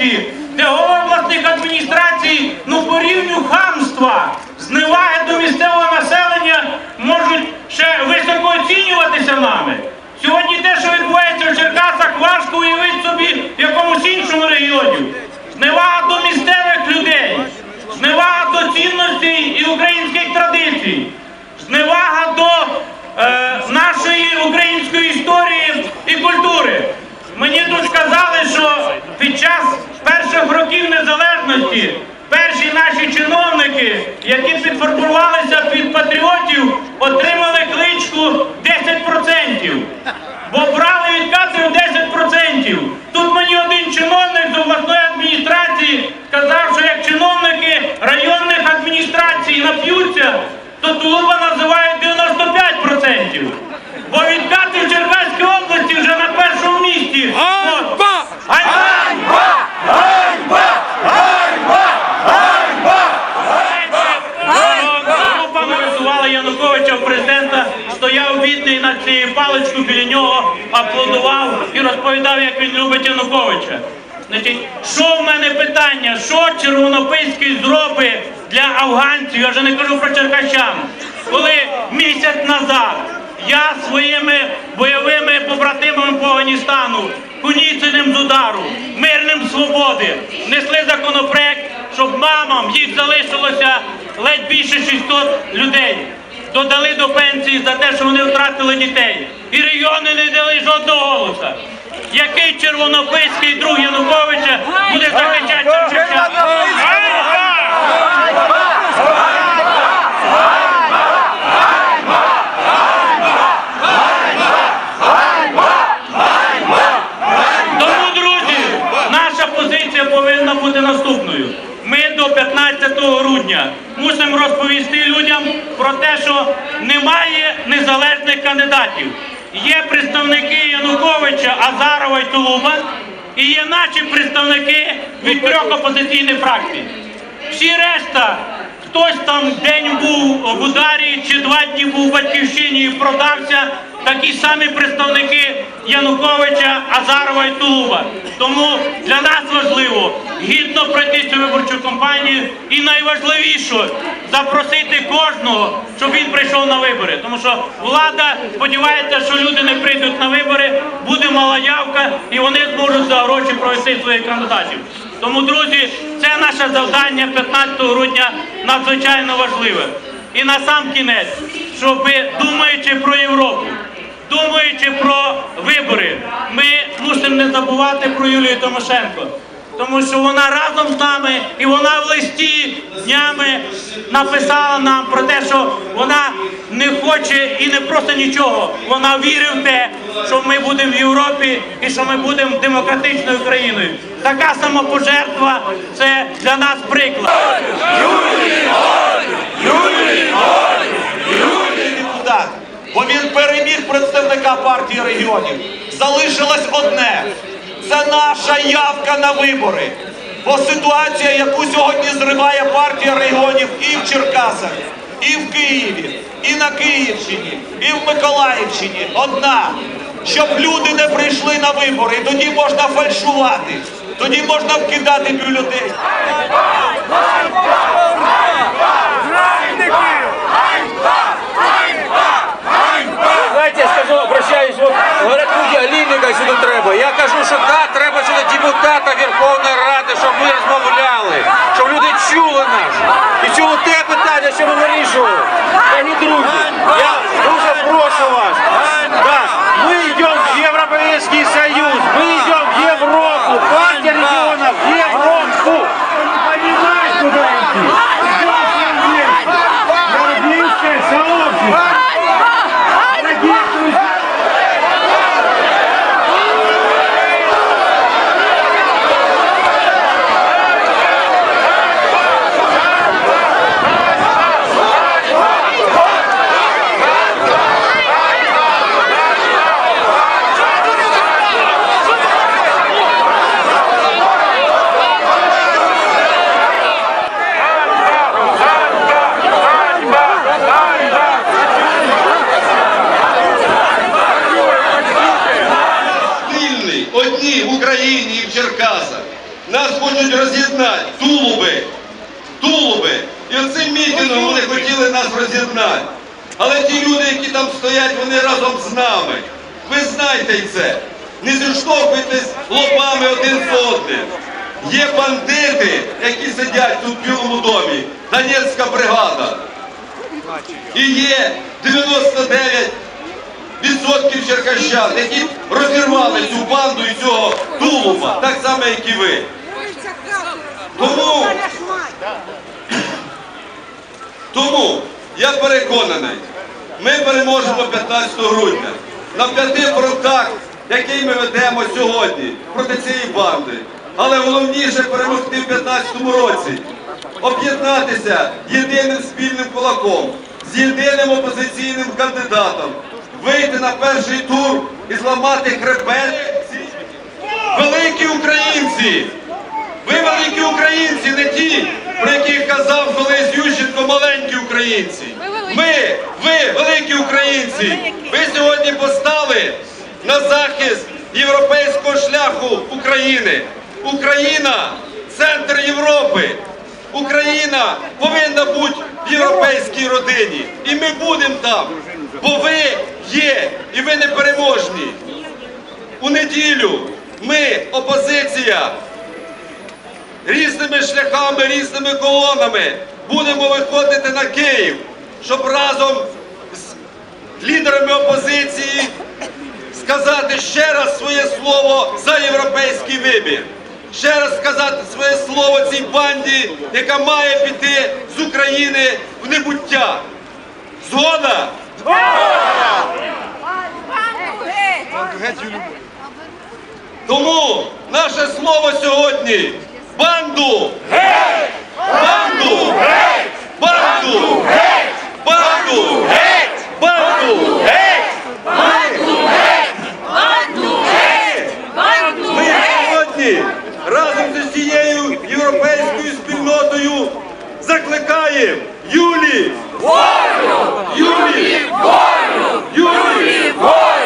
області, голови обласних адміністрацій, ну по рівню хамства, зневаги до місцевого населення можуть ще високо оцінюватися нами. Сьогодні те, що відбувається в Черкасах, важко уявити собі в якомусь іншому регіоні. Зневага до місцевих людей, зневага до цінностей і українських традицій, зневага до е, нашої української історії і культури. Мені тут сказали, що які підформувалися під патріотів, отримали Януковича президента, стояв бідний над цією паличкою біля нього, аплодував і розповідав, як він любить Януковича. Значить, що в мене питання? Що Червонопильський зробить для афганців? Я вже не кажу про черкащан. Коли місяць назад я своїми бойовими побратимами по Афганістану, Куніциним з удару, мирним свободи, несли законопроект, щоб мамам їх залишилося ледь більше 600 людей. Додали до пенсії за те, що вони втратили дітей. І регіони не дали жодного голоса. Який червонописький друг Януковича буде захищати Черкащан? Тому, друзі, наша позиція повинна бути наступною. Ми до 15 грудня мусимо розповісти людям про те, що немає незалежних кандидатів. Є представники Януковича, Азарова і Тулуба, і є наші представники від трьох опозиційних фракцій. Всі решта, хтось там день був в ударі чи два дні був в батьківщині і продався, такі самі представники Януковича, Азарова і Тулуба. Тому для нас важливо гідно пройти цю виборчу кампанію і найважливіше запросити кожного, щоб він прийшов на вибори. Тому що влада сподівається, що люди не прийдуть на вибори, буде мала явка і вони зможуть за гроші провести своїх кандидатів. Тому, друзі, це наше завдання 15 грудня надзвичайно важливе. І на сам кінець, щоб думаючи про Європу, думаючи про вибори, ми мусимо не забувати про Юлію Тимошенко. Тому що вона разом з нами і вона в листі днями написала нам про те, що вона не хоче і не просить нічого. Вона вірить в те, що ми будемо в Європі і що ми будемо демократичною країною. Така самопожертва це для нас приклад. депутат, бо він переміг представника партії регіонів. Залишилось одне це наша явка на вибори. Бо ситуація, яку сьогодні зриває партія регіонів і в Черкасах, і в Києві, і на Київщині, і в Миколаївщині, одна. Щоб люди не прийшли на вибори, і тоді можна фальшувати, тоді можна вкидати бюлетень. Алінника сюди треба. Я кажу, що да, треба сюди депутата Верховної Ради, щоб ми розмовляли, щоб люди чули нас. І чули те питання, що ми вирішували. Дорогі друзі, я дуже прошу вас. Да, ми йдемо в Європейський Союз, ми йдемо в Європу, партія регіонів в Європу. Не понимаешь, куда идти? Европейское сообщество. Дорогие друзья, хочуть роз'єднати тулуби. Тулуби. І оцим мітингом вони хотіли нас роз'єднати. Але ті люди, які там стоять, вони разом з нами. Ви знаєте це. Не зіштовхуйтесь лобами один з одним. Є бандити, які сидять тут в Білому домі. Донецька бригада. І є 99 відсотків черкащан, які розірвали цю банду і цього тулуба, так само, як і ви. Тому, тому я переконаний, ми переможемо 15 грудня на п'яти фронтах, які ми ведемо сьогодні проти цієї банди. Але головніше перемогти в 15 році, об'єднатися єдиним спільним кулаком, з єдиним опозиційним кандидатом, вийти на перший тур і зламати хребет. Великі українці! Ви великі українці, не ті, про яких казав колись Ющенко, маленькі українці. Ми, ви, великі українці, ви сьогодні постали на захист європейського шляху України. Україна центр Європи. Україна повинна бути в європейській родині. І ми будемо там. Бо ви є, і ви непереможні. У неділю ми, опозиція, різними шляхами, різними колонами будемо виходити на Київ, щоб разом з лідерами опозиції сказати ще раз своє слово за європейський вибір. Ще раз сказати своє слово цій банді, яка має піти з України в небуття. Згода? Тому наше слово сьогодні банду! Геть! Банду! Геть! Банду! Геть! Банду! Геть! Банду! Геть! Геть! Банду! Геть! Ми сьогодні разом з усією європейською спільнотою закликаємо Юлі! Волю! Юлі! Волю!